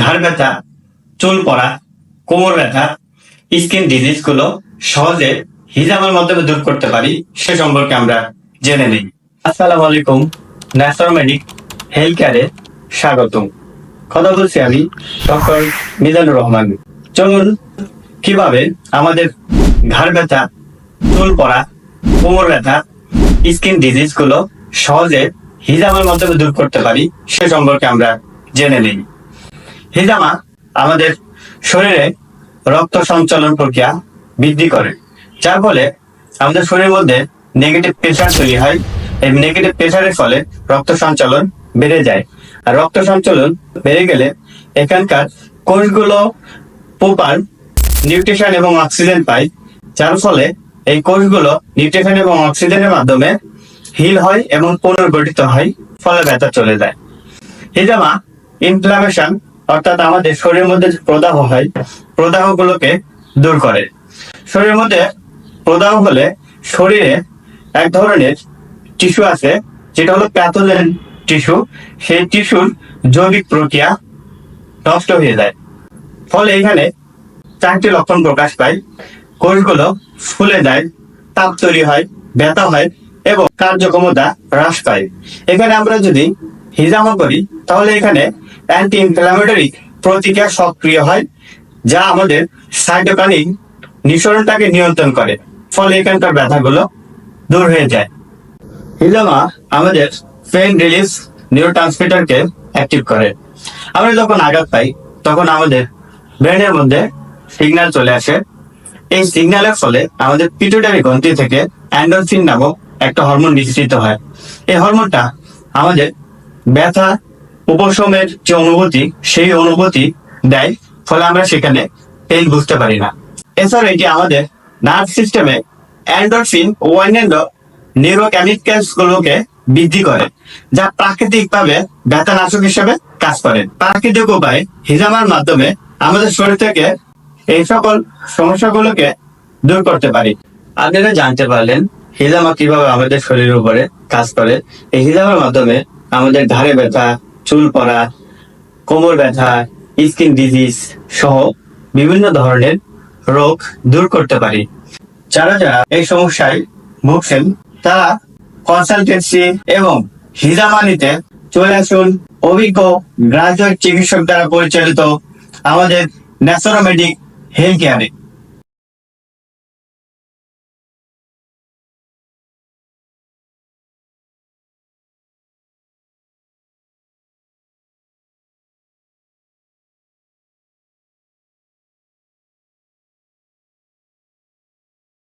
ঘাড় ব্যথা, চুল পড়া, কোমর ব্যথা, স্কিন ডিজিজগুলো সহজে হিজামের মাধ্যমে দূর করতে পারি, সে সম্পর্কে আমরা জেনে নিই। আসসালামু আলাইকুম ন্যাসরমেডিক হেলথ কেয়ারে স্বাগতম। কথা বলছি আমি ডক্টর মিজানুর রহমান। চলুন, কীভাবে আমাদের ঘাড় ব্যথা, চুল পড়া, কোমর ব্যথা, স্কিন ডিজিজগুলো সহজে হিজামের মাধ্যমে দূর করতে পারি, সে সম্পর্কে আমরা জেনে নিই। হিজামা আমাদের শরীরে রক্ত সঞ্চালন প্রক্রিয়া বৃদ্ধি করে, যার ফলে আমাদের শরীরের মধ্যে নেগেটিভ প্রেশার তৈরি হয়। এই নেগেটিভ প্রেশারের ফলে রক্ত সঞ্চালন বেড়ে যায়। আর রক্ত সঞ্চালন বেড়ে গেলে এখানকার কোষগুলো প্রপার নিউট্রিশন এবং অক্সিজেন পায়, যার ফলে এই কোষগুলো নিউট্রিশন এবং অক্সিজেনের মাধ্যমে হিল হয় এবং পুনর্গঠিত হয়, ফলে ব্যথা চলে যায়। হিজামা ইনফ্লামেশন অর্থাৎ আমাদের শরীরের মধ্যে যে প্রদাহ হয় প্রদাহ গুলোকে দূর করে। শরীরের মধ্যে প্রদাহ হলে শরীরে এক ধরনের টিস্যু আছে, যেটা হলো প্যাথোজেন টিস্যু সেই টিস্যুর জৈবিক প্রক্রিয়া নষ্ট হয়ে যায়। ফলে এখানে চারটি লক্ষণ প্রকাশ পায়। কোষগুলো ফুলে যায়, তাপ তৈরি হয়, ব্যথা হয় এবং কার্যক্ষমতা হ্রাস পায়। এখানে আমরা যদি হিজামা করি, তাহলে এখানে অ্যান্টি ইনফ্লামেটরি প্রতিক্রিয়া সক্রিয় হয়, যা আমাদের সাইটোকানিক নিঃসরণটাকে নিয়ন্ত্রণ করে, ফলে এখানকার ব্যথাগুলো দূর হয়ে যায়। হিজামা আমাদের পেইন রিলিফ নিউরোট্রান্সমিটারকে অ্যাক্টিভ করে। আমরা যখন আঘাত পাই, তখন আমাদের ব্রেনের মধ্যে সিগন্যাল চলে আসে। এই সিগন্যালের ফলে আমাদের পিটুটারি গ্রন্থি থেকে অ্যান্ডোরফিন নামক একটা হরমোন নিঃসৃত হয়। এই হরমোনটা আমাদের ব্যথা উপশমের যে অনুভূতি, সেই অনুভূতি দেয়, ফলে আমরা সেখানে পেইন বুঝতে পারি না। এছাড়া এটি আমাদের নার্ভ সিস্টেমে অ্যান্ডোরফিন ও অন্যান্য নিউরোকেমিক্যালস গুলোকে বৃদ্ধি করে, যা প্রাকৃতিক ভাবে ব্যথানাশক হিসেবে কাজ করে। প্রাকৃতিক উপায়ে হিজামার মাধ্যমে আমাদের শরীর থেকে এই সকল সমস্যাগুলোকে দূর করতে পারি। আপনারা জানতে পারলেন হিজামা কীভাবে আমাদের শরীরের উপরে কাজ করে। এই হিজামার মাধ্যমে আমাদের ঘাড়ে ব্যথা চুল পড়া কোমর ব্যথা, স্কিন ডিজিজ সহ বিভিন্ন ধরনের রোগ দূর করতে পারি। যারা যারা এই সমস্যায় ভুগছেন, তারা কনসালটেন্সি এবং হিজামানিতে চলে আসুন। অভিজ্ঞ গ্রাজুয়েট চিকিৎসক দ্বারা পরিচালিত আমাদের ন্যাসোরোমেডিক হেলথ কেয়ারে